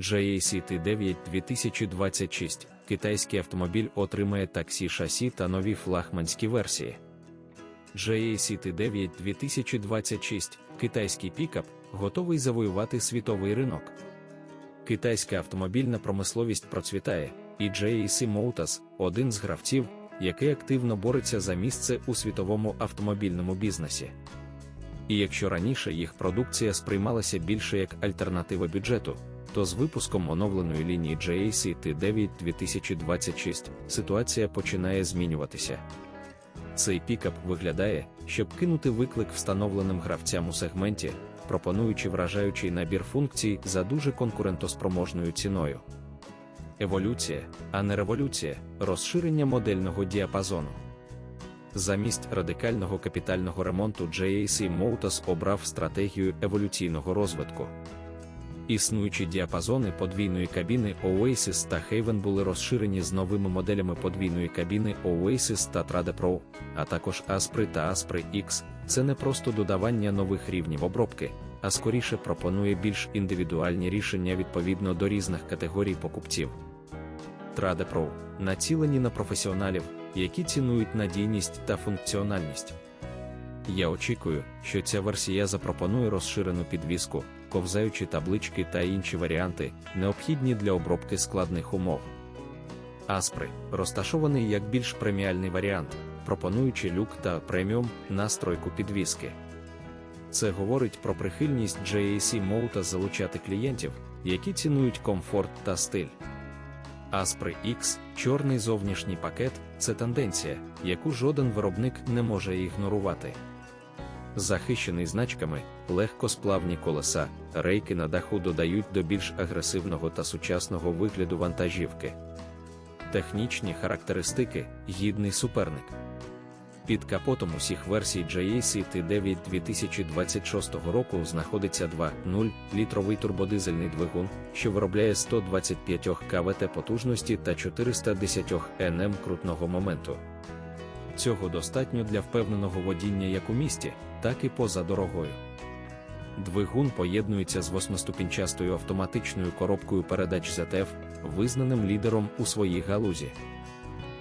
JAC T9 2026 китайський автомобіль отримає таксі шасі та нові флагманські версії. JAC T9 2026 китайський пікап готовий завоювати світовий ринок. Китайська автомобільна промисловість процвітає, і JAC Motors – один з гравців, який активно бореться за місце у світовому автомобільному бізнесі. І якщо раніше їх продукція сприймалася більше як альтернатива бюджету, то з випуском оновленої лінії JAC T9 2026 ситуація починає змінюватися. Цей пікап виглядає, щоб кинути виклик встановленим гравцям у сегменті, пропонуючи вражаючий набір функцій за дуже конкурентоспроможною ціною. Еволюція, а не революція, розширення модельного діапазону. Замість радикального капітального ремонту JAC Motors обрав стратегію еволюційного розвитку. Існуючі діапазони подвійної кабіни Oasis та Haven були розширені з новими моделями подвійної кабіни Oasis та Trade Pro, а також Aspri та Aspri X. Це не просто додавання нових рівнів обробки, а скоріше пропонує більш індивідуальні рішення відповідно до різних категорій покупців. Trade Pro націлені на професіоналів, які цінують надійність та функціональність. Я очікую, що ця версія запропонує розширену підвіску, ковзаючі таблички та інші варіанти, необхідні для обробки складних умов. Аспри розташований як більш преміальний варіант, пропонуючи люк та преміум настройку підвіски. Це говорить про прихильність JAC Mouta залучати клієнтів, які цінують комфорт та стиль. Aspri X, чорний зовнішній пакет це тенденція, яку жоден виробник не може ігнорувати. Захищений значками, легкосплавні колеса, рейки на даху додають до більш агресивного та сучасного вигляду вантажівки. Технічні характеристики гідний суперник. Під капотом усіх версій JAC T9 2026 року знаходиться 2.0 літровий турбодизельний двигун, що виробляє 125 КВТ потужності та 410 НМ крутного моменту. Цього достатньо для впевненого водіння як у місті, так і поза дорогою. Двигун поєднується з восьмиступінчастою автоматичною коробкою передач ZF, визнаним лідером у своїй галузі.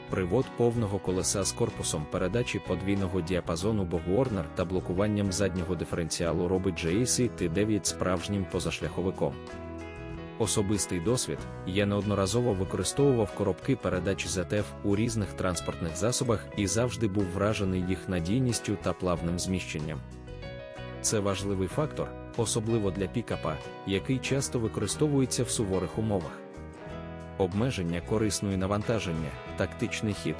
Привод повного колеса з корпусом передачі подвійного діапазону Bogwarner та блокуванням заднього диференціалу робить JAC T9 справжнім позашляховиком. Особистий досвід я неодноразово використовував коробки передач ZF у різних транспортних засобах і завжди був вражений їх надійністю та плавним зміщенням. Це важливий фактор, особливо для пікапа, який часто використовується в суворих умовах. Обмеження корисної навантаження, тактичний хід.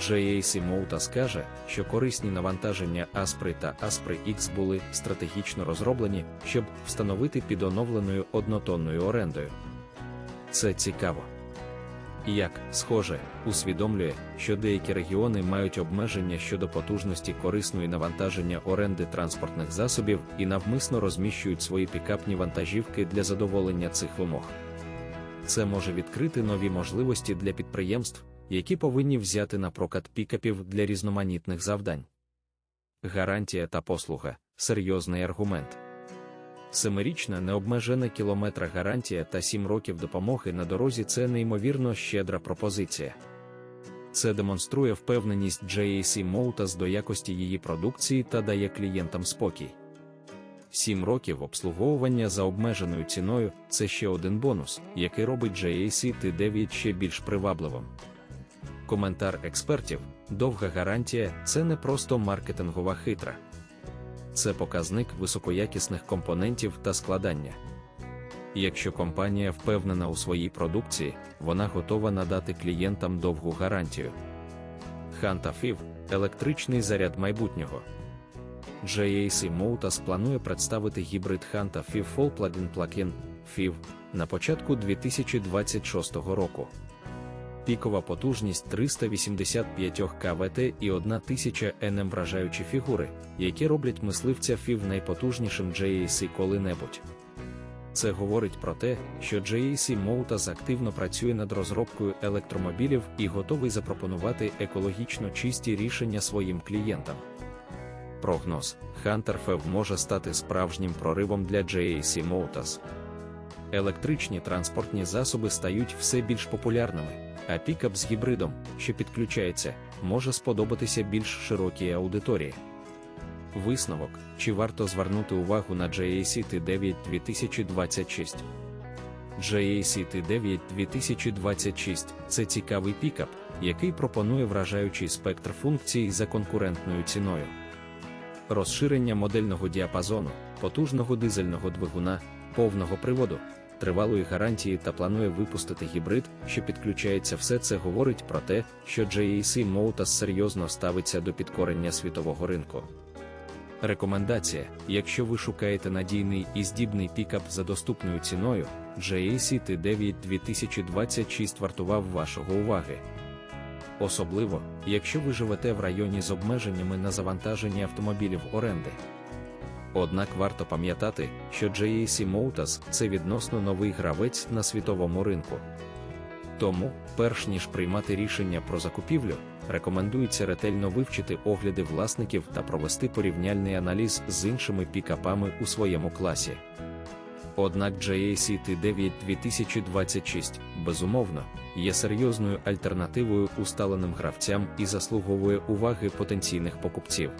JAC Mouta скаже, що корисні навантаження Aspri та Aspri X були стратегічно розроблені, щоб встановити під оновленою однотонною орендою. Це цікаво. Як, схоже, усвідомлює, що деякі регіони мають обмеження щодо потужності корисної навантаження оренди транспортних засобів і навмисно розміщують свої пікапні вантажівки для задоволення цих вимог. Це може відкрити нові можливості для підприємств, які повинні взяти на прокат пікапів для різноманітних завдань. Гарантія та послуга серйозний аргумент. Семирічна необмежена кілометра гарантія та 7 років допомоги на дорозі це неймовірно щедра пропозиція. Це демонструє впевненість JAC Motors до якості її продукції та дає клієнтам спокій. 7 років обслуговування за обмеженою ціною це ще один бонус, який робить JAC T9 ще більш привабливим. Коментар експертів: довга гарантія це не просто маркетингова хитра, це показник високоякісних компонентів та складання. Якщо компанія впевнена у своїй продукції, вона готова надати клієнтам довгу гарантію. Ханта FIV – електричний заряд майбутнього. JAC Motors планує представити гібрид Hanta FIV Full Plug-in на початку 2026 року. Пікова потужність 385 КВТ і 1000 НМ вражаючі фігури, які роблять мисливця FIV найпотужнішим JAC коли-небудь. Це говорить про те, що JAC Motors активно працює над розробкою електромобілів і готовий запропонувати екологічно чисті рішення своїм клієнтам. Прогноз Hunter FEV може стати справжнім проривом для JAC Motors. Електричні транспортні засоби стають все більш популярними, а пікап з гібридом, що підключається, може сподобатися більш широкій аудиторії. Висновок: чи варто звернути увагу на JAC T9 2026? JAC T9 2026 це цікавий пікап, який пропонує вражаючий спектр функцій за конкурентною ціною. Розширення модельного діапазону, потужного дизельного двигуна, повного приводу, тривалої гарантії та планує випустити гібрид, що підключається все це говорить про те, що JAC Motors серйозно ставиться до підкорення світового ринку. Рекомендація: якщо ви шукаєте надійний і здібний пікап за доступною ціною, JAC T9 2026 вартував вашого уваги. Особливо, якщо ви живете в районі з обмеженнями на завантаження автомобілів оренди. Однак варто пам'ятати, що JAC Motors – це відносно новий гравець на світовому ринку. Тому, перш ніж приймати рішення про закупівлю, рекомендується ретельно вивчити огляди власників та провести порівняльний аналіз з іншими пікапами у своєму класі. Однак JAC T9 2026, безумовно, є серйозною альтернативою усталеним гравцям і заслуговує уваги потенційних покупців.